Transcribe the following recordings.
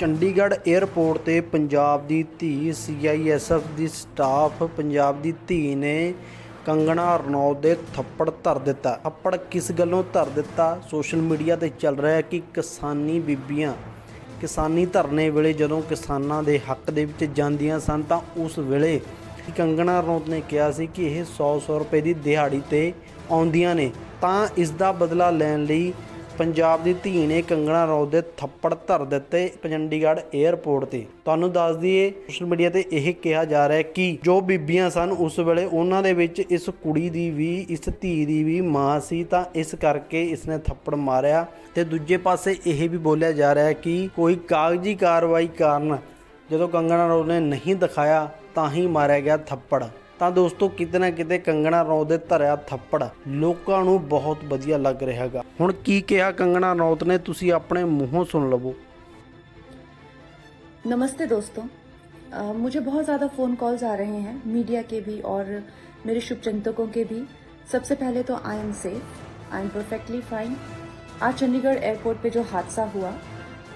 Chandigarh airport ਤੇ ਪੰਜਾਬ ਦੀ ਧੀ ਸੀਆਈਐਸਐਫ ਦੀ ਸਟਾਫ ਪੰਜਾਬ ਦੀ ਧੀ ਨੇ ਕੰਗਣਾ ਰਣੌਤ ਦੇ ਥੱਪੜ ਧਰ ਦਿੱਤਾ। ਥੱਪੜ ਕਿਸ ਗੱਲੋਂ ਧਰ ਦਿੱਤਾ? ਸੋਸ਼ਲ ਮੀਡੀਆ ਤੇ ਚੱਲ ਰਿਹਾ ਹੈ ਕਿ ਕਿਸਾਨੀ ਬੀਬੀਆਂ ਕਿਸਾਨੀ ਧਰਨੇ ਵੇਲੇ ਜਦੋਂ ਕਿਸਾਨਾਂ ਦੇ ਹੱਕ ਦੇ ਵਿੱਚ ਜਾਂਦੀਆਂ ਸਨ ਤਾਂ ਉਸ ਵੇਲੇ ਕੰਗਣਾ ਰਣੌਤ ਨੇ ਕਿਹਾ ਸੀ ਕਿ ਇਹ 100-100 ਰੁਪਏ ਦੀ ਦਿਹਾੜੀ ਤੇ ਆਉਂਦੀਆਂ ਨੇ। ਤਾਂ ਇਸ ਦਾ ਬਦਲਾ ਲੈਣ ਲਈ ਪੰਜਾਬ ਦੀ ਧੀ ਨੇ ਕੰਗਣਾ ਰਣੌਤ ਦੇ ਥੱਪੜ ਧਰ ਦਿੱਤੇ ਚੰਡੀਗੜ੍ਹ 에ਅਰਪੋਰਟ ਤੇ। ਤੁਹਾਨੂੰ ਦੱਸ ਦਈਏ ਸੋਸ਼ਲ ਮੀਡੀਆ ਤੇ ਇਹ ਕਿਹਾ ਜਾ ਰਿਹਾ ਹੈ ਕਿ ਜੋ ਬੀਬੀਆਂ ਸਨ, ਉਸ ਵੇਲੇ ਉਹਨਾਂ ਦੇ ਵਿੱਚ ਇਸ ਕੁੜੀ ਦੀ ਵੀ, ਇਸ ਧੀ ਦੀ ਵੀ ਮਾਂ ਸੀ, ਤਾਂ ਇਸ ਕਰਕੇ ਇਸਨੇ ਥੱਪੜ ਮਾਰਿਆ। ਤੇ ਦੂਜੇ ਪਾਸੇ ਇਹ ਵੀ ਬੋਲਿਆ ਜਾ ਰਿਹਾ ਹੈ ਕਿ ਕੋਈ ਕਾਗਜ਼ੀ ਕਾਰਵਾਈ ਕਾਰਨ ਜਦੋਂ ਕੰਗਣਾ ਰਣੌਤ ਨੇ ਨਹੀਂ ਦਿਖਾਇਆ, ਤਾਂ ਹੀ ਮਾਰਿਆ ਗਿਆ ਥੱਪੜ। ਤਾਂ ਦੋਸਤੋ ਕਿਤੇ ਨਾ ਕਿਤੇ ਕੰਗਣਾ ਰਣੌਤ ਦੇ ਧਰਿਆ ਥੱਪੜ ਲੋਕਾਂ ਨੂੰ ਬਹੁਤ ਵਧੀਆ ਲੱਗ ਰਿਹਾ ਹੈਗਾ ਹੁਣ ਕੀ ਕਿਹਾ ਕੰਗਣਾ ਰਣੌਤ ਨੇ ਤੁਸੀਂ ਆਪਣੇ ਮੂੰਹੋਂ ਸੁਣ ਲਵੋ नमस्ते दोस्तों अ, मुझे बहुत ज़्यादा फ़ोन कॉल्स आ रहे हैं मीडिया के भी और मेरे शुभचिंतकों के भी सबसे पहले तो I am safe I am perfectly fine आज चंडीगढ़ एयरपोर्ट पे जो हादसा हुआ अ,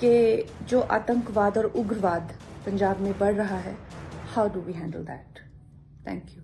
कि जो आतंकवाद और उग्रवाद पंजाब में बढ़ रहा है how do we handle that thank you